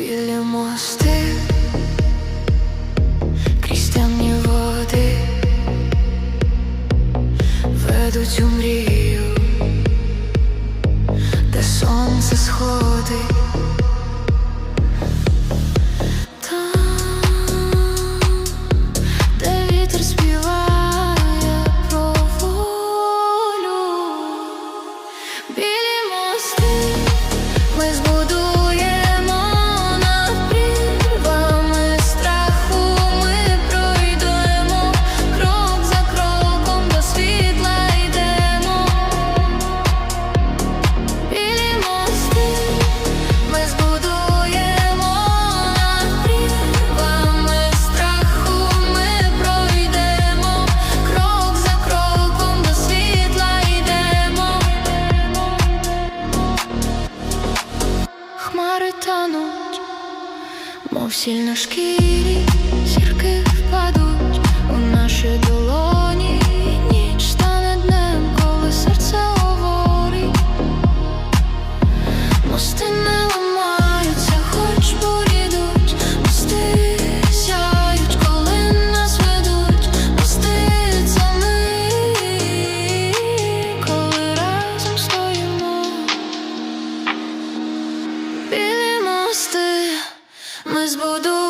білі мости, крізь темні води, ведуть у мрію, де сонце сходить. мов сильно шкірі зірки впадуть у наші ми збудуємо.